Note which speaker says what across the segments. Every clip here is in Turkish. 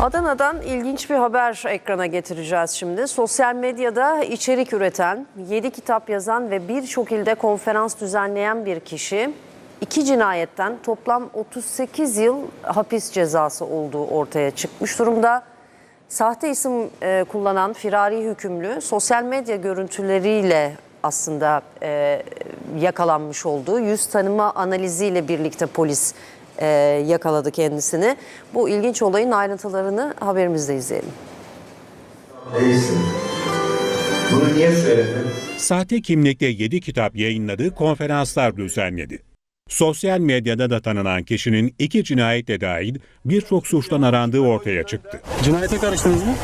Speaker 1: Adana'dan ilginç bir haber ekrana getireceğiz şimdi. Sosyal medyada içerik üreten, 7 kitap yazan ve birçok ilde konferans düzenleyen bir kişi iki cinayetten toplam 38 yıl hapis cezası olduğu ortaya çıkmış durumda. Sahte isim e, kullanan firari hükümlü sosyal medya görüntüleriyle aslında e, yakalanmış olduğu yüz tanıma analiziyle birlikte polis e, yakaladı kendisini. Bu ilginç olayın ayrıntılarını haberimizde izleyelim.
Speaker 2: Değilsin. Bunu niye söyledin?
Speaker 3: Sahte kimlikle 7 kitap yayınladı, konferanslar düzenledi. Sosyal medyada da tanınan kişinin iki cinayetle dahil birçok suçtan arandığı ortaya çıktı.
Speaker 4: Cinayete karıştınız mı?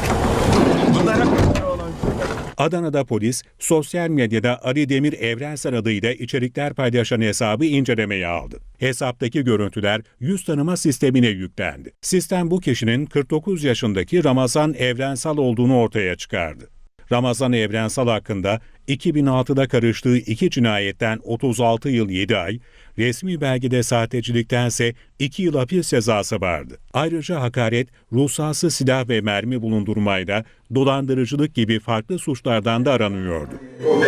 Speaker 3: Adana'da polis, sosyal medyada Ali Demir Evrensel adıyla içerikler paylaşan hesabı incelemeye aldı. Hesaptaki görüntüler yüz tanıma sistemine yüklendi. Sistem bu kişinin 49 yaşındaki Ramazan Evrensel olduğunu ortaya çıkardı. Ramazan Evrensel hakkında 2006'da karıştığı iki cinayetten 36 yıl 7 ay, resmi belgede sahteciliktense 2 yıl hapis cezası vardı. Ayrıca hakaret, ruhsatsız silah ve mermi bulundurmayla dolandırıcılık gibi farklı suçlardan da aranıyordu.
Speaker 2: O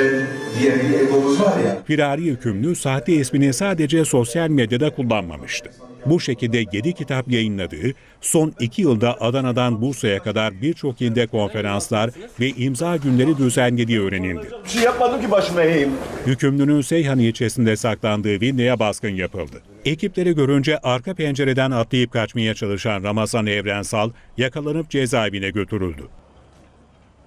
Speaker 2: diğer bir egomuz var ya.
Speaker 3: Firari hükümlü sahte ismini sadece sosyal medyada kullanmamıştı. Bu şekilde 7 kitap yayınladığı, son 2 yılda Adana'dan Bursa'ya kadar birçok ilde konferanslar ve imza günleri düzenlediği öğrenildi.
Speaker 5: Bir şey yapmadım ki başıma eğeyim.
Speaker 3: Hükümlünün Seyhan ilçesinde saklandığı villaya baskın yapıldı. Ekipleri görünce arka pencereden atlayıp kaçmaya çalışan Ramazan Evrensal yakalanıp cezaevine götürüldü.